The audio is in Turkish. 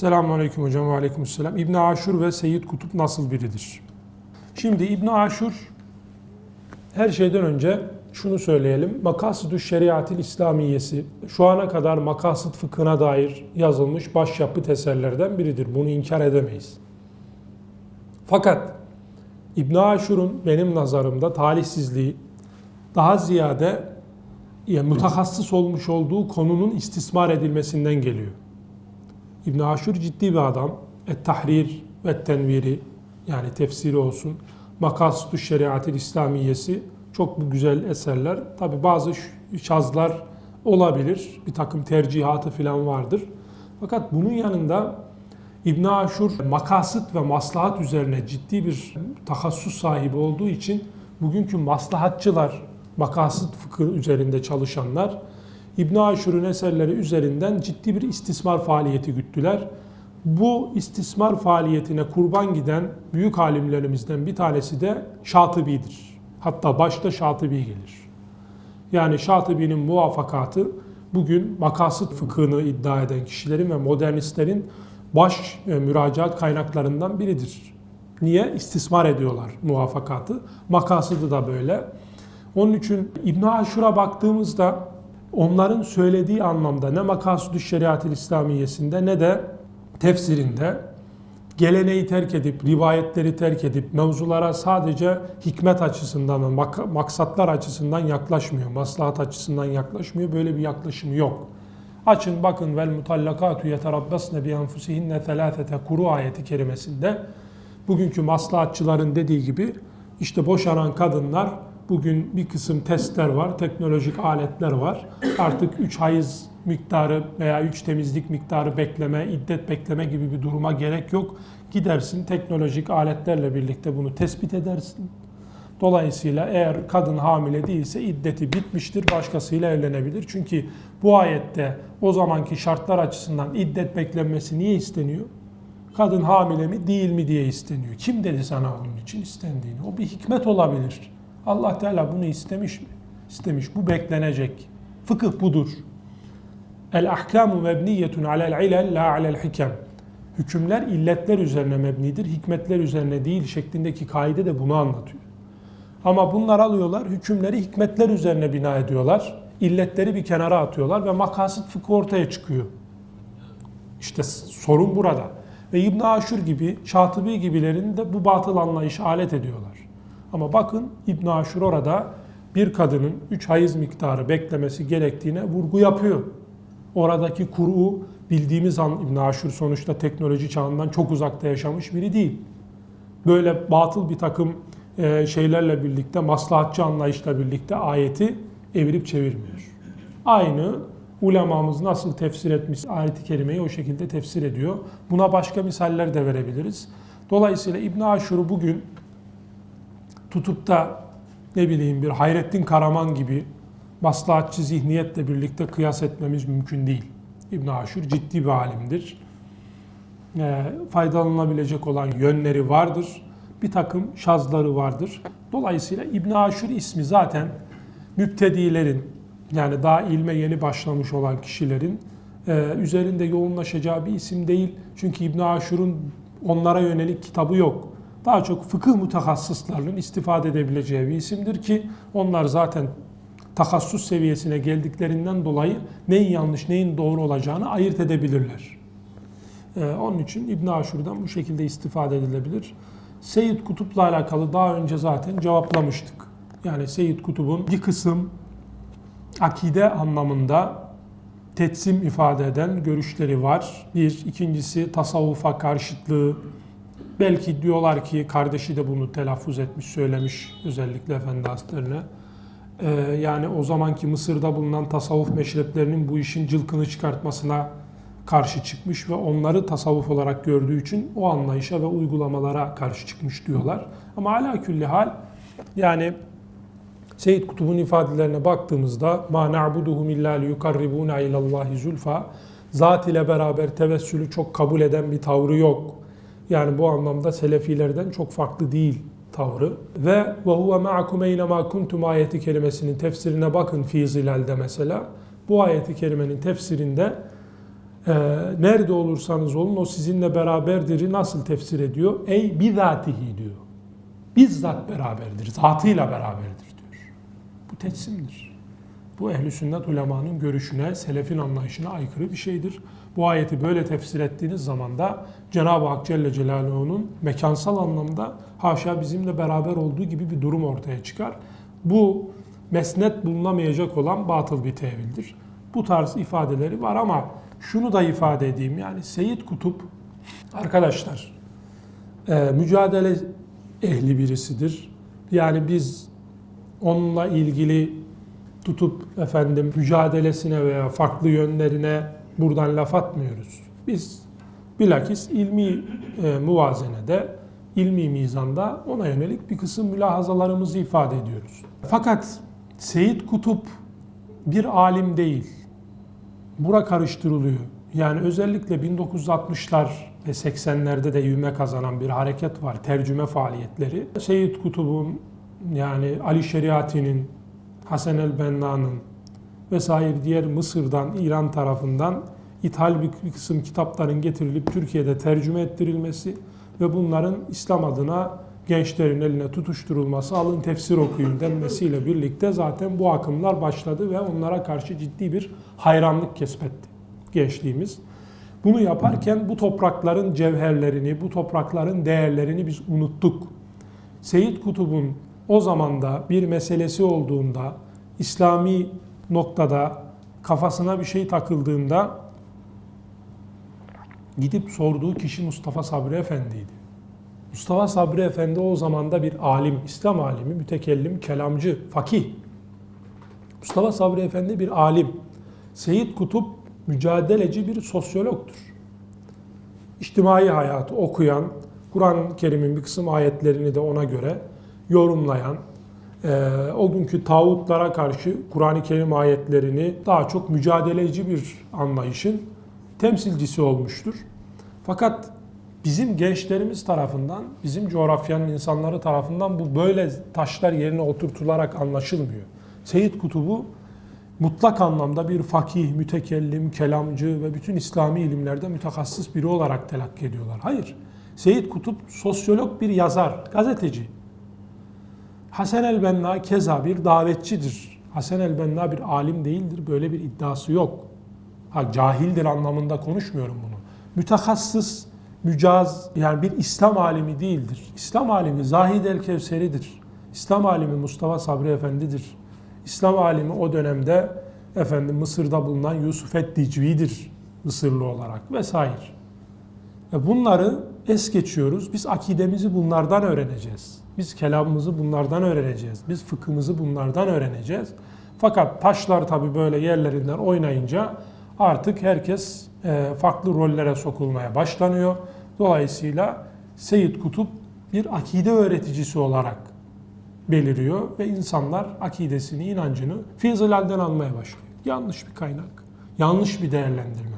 Selamun Aleyküm hocam ve Aleyküm Selam. İbn Aşur ve Seyyid Kutup nasıl biridir? Şimdi İbn Aşur her şeyden önce şunu söyleyelim. Makasıdü Şeriatil İslamiyesi şu ana kadar makasıt fıkhına dair yazılmış başyapıt eserlerden biridir. Bunu inkar edemeyiz. Fakat İbn Aşur'un benim nazarımda talihsizliği daha ziyade yani mutakassıs olmuş olduğu konunun istismar edilmesinden geliyor. İbn Aşur ciddi bir adam. Et-Tahrir ve Tenviri yani tefsiri olsun. Makasıdü Şeriatil İslamiyesi çok güzel eserler. Tabi bazı şazlar olabilir. Bir takım tercihatı falan vardır. Fakat bunun yanında İbn Aşur makasıt ve maslahat üzerine ciddi bir tahassus sahibi olduğu için bugünkü maslahatçılar, makasıt fıkıh üzerinde çalışanlar İbn Aşur'un eserleri üzerinden ciddi bir istismar faaliyeti güttüler. Bu istismar faaliyetine kurban giden büyük alimlerimizden bir tanesi de Şatıbi'dir. Hatta başta Şatıbi gelir. Yani Şatıbi'nin muvaffakatı bugün makasıt fıkhını iddia eden kişilerin ve modernistlerin baş e, müracaat kaynaklarından biridir. Niye? İstismar ediyorlar muvaffakatı. Makasıdı da böyle. Onun için İbn Aşur'a baktığımızda onların söylediği anlamda ne makasudü şeriatil İslamiyesinde ne de tefsirinde geleneği terk edip, rivayetleri terk edip, mevzulara sadece hikmet açısından, mak- maksatlar açısından yaklaşmıyor, maslahat açısından yaklaşmıyor. Böyle bir yaklaşımı yok. Açın bakın vel mutallakatu yeterabbasne bi enfusihinne thelâfete kuru ayeti kerimesinde bugünkü maslahatçıların dediği gibi işte boşanan kadınlar bugün bir kısım testler var, teknolojik aletler var. Artık 3 hayız miktarı veya 3 temizlik miktarı bekleme, iddet bekleme gibi bir duruma gerek yok. Gidersin teknolojik aletlerle birlikte bunu tespit edersin. Dolayısıyla eğer kadın hamile değilse iddeti bitmiştir, başkasıyla evlenebilir. Çünkü bu ayette o zamanki şartlar açısından iddet beklenmesi niye isteniyor? Kadın hamile mi değil mi diye isteniyor. Kim dedi sana onun için istendiğini? O bir hikmet olabilir. Allah Teala bunu istemiş mi? İstemiş. Bu beklenecek. Fıkıh budur. El ahkamu mebniyetun alel ilel la alel hikem. Hükümler illetler üzerine mebnidir, hikmetler üzerine değil şeklindeki kaide de bunu anlatıyor. Ama bunlar alıyorlar, hükümleri hikmetler üzerine bina ediyorlar. illetleri bir kenara atıyorlar ve makasıt fıkı ortaya çıkıyor. İşte sorun burada. Ve İbn Aşur gibi, Şatıbi gibilerini de bu batıl anlayışa alet ediyorlar. Ama bakın İbn Aşur orada bir kadının 3 hayız miktarı beklemesi gerektiğine vurgu yapıyor. Oradaki kuru bildiğimiz an İbn Aşur sonuçta teknoloji çağından çok uzakta yaşamış biri değil. Böyle batıl bir takım e, şeylerle birlikte, maslahatçı anlayışla birlikte ayeti evirip çevirmiyor. Aynı ulemamız nasıl tefsir etmiş ayeti kerimeyi o şekilde tefsir ediyor. Buna başka misaller de verebiliriz. Dolayısıyla İbn Aşur'u bugün tutup da ne bileyim bir Hayrettin Karaman gibi maslahatçı zihniyetle birlikte kıyas etmemiz mümkün değil. İbn Aşur ciddi bir alimdir. E, faydalanılabilecek olan yönleri vardır. Bir takım şazları vardır. Dolayısıyla İbn Aşur ismi zaten müptedilerin yani daha ilme yeni başlamış olan kişilerin e, üzerinde yoğunlaşacağı bir isim değil. Çünkü İbn Aşur'un onlara yönelik kitabı yok. Daha çok fıkıh mütehassıslarının istifade edebileceği bir isimdir ki onlar zaten takassus seviyesine geldiklerinden dolayı neyin yanlış neyin doğru olacağını ayırt edebilirler. Ee, onun için İbn Aşur'dan bu şekilde istifade edilebilir. Seyyid Kutup'la alakalı daha önce zaten cevaplamıştık. Yani Seyyid Kutup'un bir kısım akide anlamında tetsim ifade eden görüşleri var. Bir, ikincisi tasavvufa karşıtlığı. Belki diyorlar ki kardeşi de bunu telaffuz etmiş, söylemiş özellikle Efendi Hazretlerine. Ee, yani o zamanki Mısır'da bulunan tasavvuf meşreplerinin bu işin cılkını çıkartmasına karşı çıkmış ve onları tasavvuf olarak gördüğü için o anlayışa ve uygulamalara karşı çıkmış diyorlar. Ama ala külli hal yani Seyyid Kutub'un ifadelerine baktığımızda ma na'buduhum illa liyukarribuna ilallahi zulfa zat ile beraber tevessülü çok kabul eden bir tavrı yok. Yani bu anlamda selefilerden çok farklı değil tavrı. Ve ve huve ma'akum eynema kuntum ayeti kelimesinin tefsirine bakın fi zilalde mesela. Bu ayeti kerimenin tefsirinde Ee, nerede olursanız olun o sizinle beraberdir'i nasıl tefsir ediyor? Ey bizatihi diyor. Bizzat beraberdir, zatıyla beraberdir diyor. Bu tetsimdir. Bu ehli sünnet ulemanın görüşüne, selefin anlayışına aykırı bir şeydir. Bu ayeti böyle tefsir ettiğiniz zaman da Cenab-ı Hak Celle Celaluhu'nun mekansal anlamda haşa bizimle beraber olduğu gibi bir durum ortaya çıkar. Bu mesnet bulunamayacak olan batıl bir tevildir. Bu tarz ifadeleri var ama şunu da ifade edeyim yani Seyyid Kutup arkadaşlar e, mücadele ehli birisidir. Yani biz onunla ilgili tutup efendim mücadelesine veya farklı yönlerine buradan laf atmıyoruz. Biz bilakis ilmi e, muvazenede, ilmi mizanda ona yönelik bir kısım mülahazalarımızı ifade ediyoruz. Fakat Seyit Kutup bir alim değil. Bura karıştırılıyor. Yani özellikle 1960'lar ve 80'lerde de ivme kazanan bir hareket var. Tercüme faaliyetleri. Seyyid Kutub'un yani Ali Şeriati'nin, Hasan el-Benna'nın vesaire diğer Mısır'dan, İran tarafından ithal bir kısım kitapların getirilip Türkiye'de tercüme ettirilmesi ve bunların İslam adına gençlerin eline tutuşturulması, alın tefsir okuyun denmesiyle birlikte zaten bu akımlar başladı ve onlara karşı ciddi bir hayranlık kesbetti gençliğimiz. Bunu yaparken bu toprakların cevherlerini, bu toprakların değerlerini biz unuttuk. Seyyid Kutub'un o zamanda bir meselesi olduğunda, İslami noktada kafasına bir şey takıldığında gidip sorduğu kişi Mustafa Sabri Efendi'ydi. Mustafa Sabri Efendi o zamanda bir alim, İslam alimi, mütekellim, kelamcı, fakih. Mustafa Sabri Efendi bir alim. Seyyid Kutup mücadeleci bir sosyologtur. İçtimai hayatı okuyan, Kur'an-ı Kerim'in bir kısım ayetlerini de ona göre yorumlayan, o günkü tağutlara karşı Kur'an-ı Kerim ayetlerini daha çok mücadeleci bir anlayışın temsilcisi olmuştur. Fakat bizim gençlerimiz tarafından, bizim coğrafyanın insanları tarafından bu böyle taşlar yerine oturtularak anlaşılmıyor. Seyyid Kutub'u mutlak anlamda bir fakih, mütekellim, kelamcı ve bütün İslami ilimlerde mütehassis biri olarak telakki ediyorlar. Hayır. Seyyid Kutup sosyolog bir yazar, gazeteci. Hasan el-Benna keza bir davetçidir. Hasan el-Benna bir alim değildir. Böyle bir iddiası yok. Ha, cahildir anlamında konuşmuyorum bunu. Mütehassıs, mücaz yani bir İslam alimi değildir. İslam alimi Zahid el-Kevseri'dir. İslam alimi Mustafa Sabri Efendi'dir. İslam alimi o dönemde efendim Mısır'da bulunan Yusuf et-Dicvi'dir Mısırlı olarak vesaire. Bunları es geçiyoruz. Biz akidemizi bunlardan öğreneceğiz. Biz kelamımızı bunlardan öğreneceğiz. Biz fıkhımızı bunlardan öğreneceğiz. Fakat taşlar tabii böyle yerlerinden oynayınca artık herkes e, farklı rollere sokulmaya başlanıyor. Dolayısıyla Seyyid Kutup bir akide öğreticisi olarak beliriyor ve insanlar akidesini, inancını Fizilal'den almaya başlıyor. Yanlış bir kaynak, yanlış bir değerlendirme.